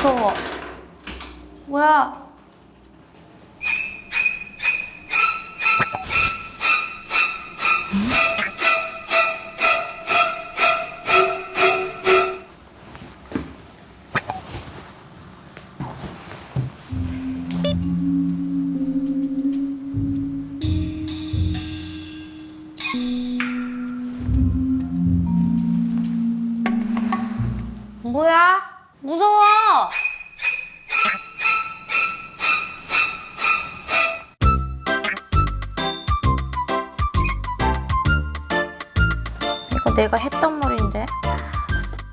무서워. 뭐야? 뭐야? 무서워. 이거 내가 했던 머리인데.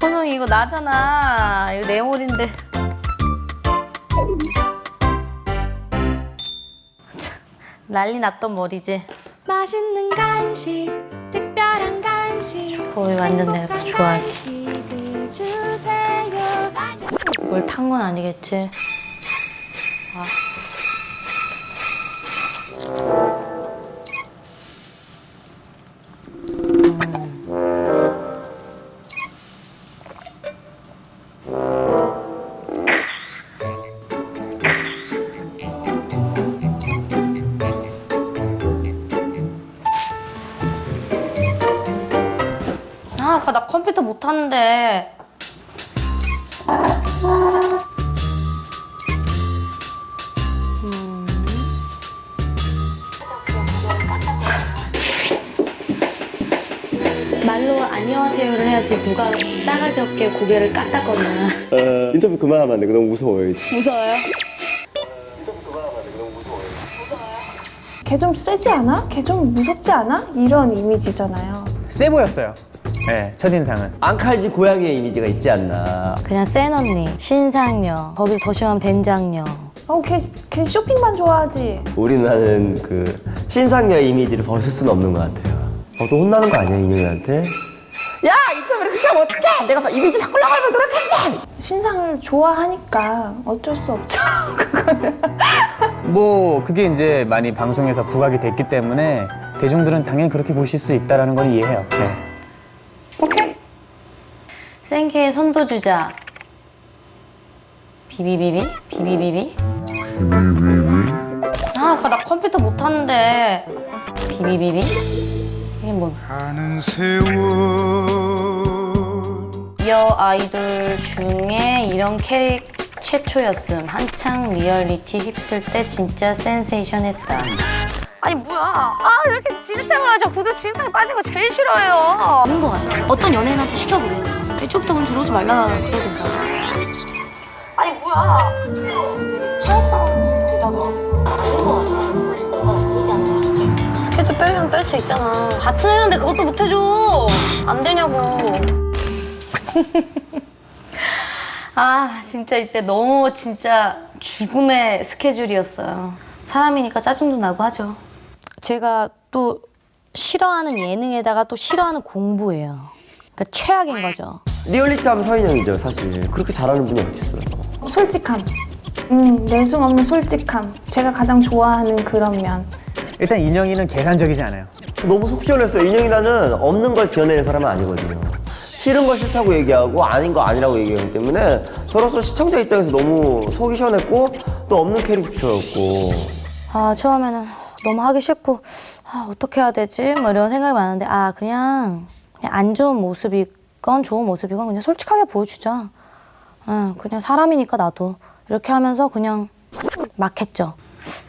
호성이 이거 나잖아. 이거 내 머리인데. 참, 난리 났던 머리지. 맛있는 간식 특별한 간식 거의 완전 내가 더 좋아하지. 뭘 탄 건 아니겠지? 아. 아, 나 컴퓨터 못 하는데. 안녕하세요를 해야지 누가 싸가지 없게 고개를 까딱거리나. 어, 인터뷰 그만하면 안 돼. 너무 무서워요. 이제. 무서워요? 걔 좀 세지 않아? 걔 좀 무섭지 않아? 이런 이미지잖아요. 세 보였어요. 네, 첫인상은. 앙칼지 고양이의 이미지가 있지 않나. 그냥 센 언니, 신상녀, 거기서 더 심하면 된장녀. 어, 걔, 걔 쇼핑만 좋아하지. 우리나라는 그 신상녀의 이미지를 벗을 수는 없는 것 같아요. 어, 또 혼나는 거 아니야, 인형이한테? 야! 인터뷰를 그렇게 하면 어떡해! 내가 이미지 바꾸려고 하면 노력했는데! 신상을 좋아하니까 어쩔 수 없죠. 그거는. 뭐 그게 이제 많이 방송에서 부각이 됐기 때문에 대중들은 당연히 그렇게 보실 수 있다라는 건 이해해요. 네. 오케이. 생계의 선도주자. 비비비비? 비비비비? 아, 나 컴퓨터 못 하는데. 비비비비? 뭐. 가는 세월 여 아이돌 중에 이런 캐릭 최초였음. 한창 리얼리티 휩쓸 때 진짜 센세이션했다. 아니 뭐야? 아 왜 이렇게 진흙탕을 하죠? 구두 진흙탕에 빠진 거 제일 싫어해요. 그런 것 같아. 어떤 연예인한테 시켜보래. 애초부터 그럼 들어오지 말라 그러든가. 아니 뭐야? 찰싸움 되다가 그런 것 같아. 뺄 수 있잖아. 같은 애인데 그것도 못 해줘. 안 되냐고. 아 진짜 이때 너무 진짜 죽음의 스케줄이었어요. 사람이니까 짜증도 나고 하죠. 제가 또 싫어하는 예능에다가 또 싫어하는 공부예요. 그러니까 최악인 거죠. 리얼리티 하면 서인영이죠, 사실. 그렇게 잘하는 분이 어딨어요. 솔직함. 음, 내숭 없는 솔직함. 제가 가장 좋아하는 그런 면. 일단 인영이는 계산적이지 않아요. 너무 속 시원했어요. 인형이 나는 없는 걸 지어내는 사람은 아니거든요. 싫은 거 싫다고 얘기하고 아닌 거 아니라고 얘기하기 때문에 저로서 시청자 입장에서 너무 속이 시원했고 또 없는 캐릭터였고 아 처음에는 너무 하기 싫고 아 어떻게 해야 되지 뭐 이런 생각이 많은데 아 그냥, 그냥 안 좋은 모습이건 좋은 모습이건 그냥 솔직하게 보여주자 응, 그냥 사람이니까 나도 이렇게 하면서 그냥 막 했죠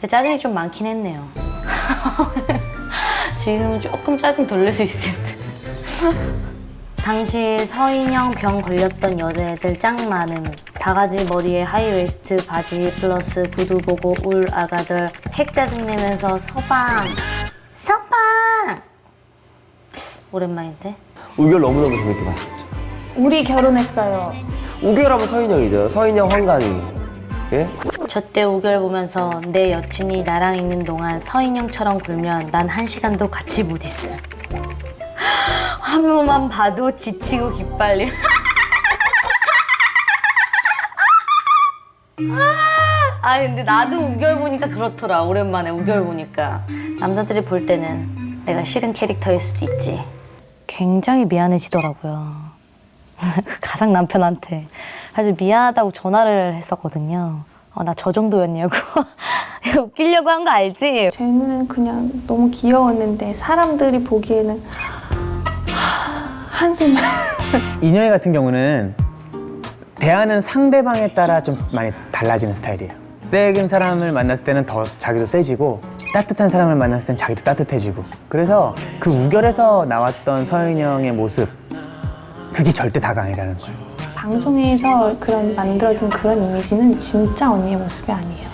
짜증이 좀 많긴 했네요 지금은 조금 짜증 덜 낼 수 있을 듯 당시 서인영 병 걸렸던 여자애들 짱 많음. 바가지 머리에 하이웨스트 바지 플러스 구두 보고 울 아가들 핵 짜증 내면서 서방 서방 오랜만인데 우결 너무너무 재밌게 봤었죠. 우리 결혼했어요. 우결하면 서인영이죠. 서인영 황강희. 예? 저때 우결 보면서 내 여친이 나랑 있는 동안 서인영처럼 굴면 난 한 시간도 같이 못 있음. 화면만 봐도 지치고 기빨림. 아 근데 나도 우결 보니까 그렇더라 오랜만에 우결 보니까. 남자들이 볼 때는 내가 싫은 캐릭터일 수도 있지. 굉장히 미안해지더라고요. 그 가상 남편한테 사실 미안하다고 전화를 했었거든요. 어, 나 저 정도였냐고. 웃기려고 한 거 알지? 제 눈에는 그냥 너무 귀여웠는데 사람들이 보기에는 하, 한숨 인형이 같은 경우는 대하는 상대방에 따라 좀 많이 달라지는 스타일이에요. 세긴 사람을 만났을 때는 더 자기도 세지고 따뜻한 사람을 만났을 때는 자기도 따뜻해지고 그래서 그 우결에서 나왔던 서인영의 모습 그게 절대 다가 아니라는 거예요. 방송에서 그런 만들어진 그런 이미지는 진짜 언니의 모습이 아니에요.